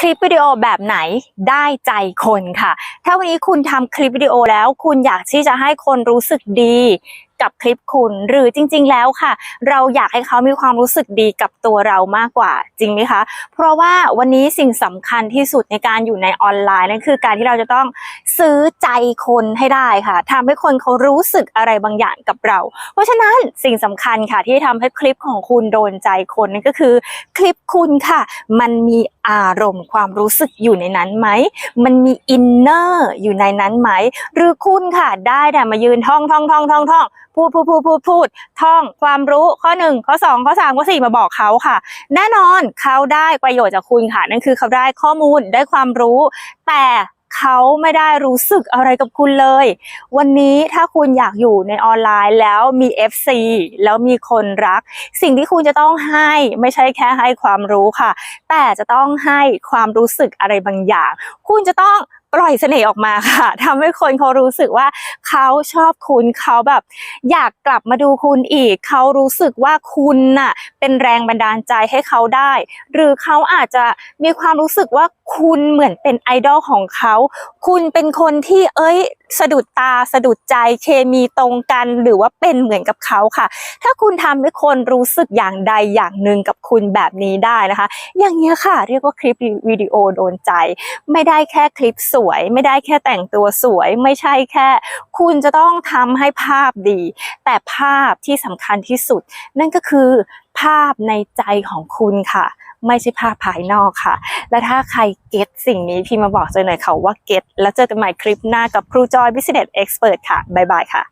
คลิปวิดีโอแบบไหนได้ใจคนค่ะ ถ้าวันนี้คุณทำคลิปวิดีโอแล้ว คุณอยากที่จะให้คนรู้สึกดี กับคลิปคุณ หรือจริง ๆ แล้วค่ะ เราอยากให้เขามีความรู้สึกดีกับตัวเรามากกว่าจริงไหมคะ เพราะว่าวันนี้สิ่งสำคัญที่สุดในการอยู่ในออนไลน์นั่นคือการที่เราจะต้องซื้อใจคนให้ได้ค่ะทำให้คนเขารู้สึกอะไรบางอย่างกับเรา เพราะฉะนั้นสิ่งสำคัญค่ะที่ทำให้คลิปของคุณโดนใจคนนั่นก็คือ คลิปคุณค่ะ มันมีอารมณ์ความรู้สึกอยู่ในนั้นไหม มันมีอินเนอร์อยู่ในนั้นไหม หรือคุณค่ะได้แต่มายืนท่องท่องท่องท่องท่องพูดพูดพูดพูดพูดท่องความรู้ข้อหนึ่งข้อสองข้อสามข้อสี่มาบอกเขาค่ะ แน่นอนเขาได้ประโยชน์จากคุณค่ะ นั่นคือเขาได้ข้อมูลได้ความรู้ แต่เขาไม่ได้รู้สึกอะไรกับคุณเลย วันนี้ถ้าคุณอยากอยู่ในออนไลน์แล้วมี FC แล้วมีคนรัก สิ่งที่คุณจะต้องให้ไม่ใช่แค่ให้ความรู้ค่ะ แต่จะต้องให้ความรู้สึกอะไรบางอย่าง คุณจะต้อง ปล่อยเสน่ห์ออกมาค่ะทำให้คนเขารู้สึกว่าเขาชอบคุณเขาแบบ อยากกลับมาดูคุณอีก เขารู้สึกว่าคุณน่ะเป็นแรงบันดาลใจให้เขาได้ หรือเขาอาจจะมีความรู้สึกว่าคุณเหมือนเป็นไอดอลของเขา คุณเป็นคนที่เอ้ย สะดุดตาสะดุดใจเคมีตรงกันหรือว่าเป็นเหมือนกับเขาค่ะ ถ้าคุณทำให้คนรู้สึกอย่างใดอย่างหนึ่งกับคุณแบบนี้ได้นะคะ อย่างเนี้ยค่ะ เรียกว่าคลิปวิดีโอโดนใจ ไม่ได้แค่คลิปสวย ไม่ได้แค่แต่งตัวสวย ไม่ใช่แค่ คุณจะต้องทำให้ภาพดี แต่ภาพที่สำคัญที่สุด นั่นก็คือภาพในใจของคุณค่ะ ไม่ใช่ภาพภายนอกค่ะ และถ้าใครเก็ตสิ่งนี้พี่มาบอกเจอหน่อยค่ะว่าเก็ตแล้วเจอกันใหม่คลิปหน้ากับครูจอย Business Expert ค่ะบ๊ายบายค่ะ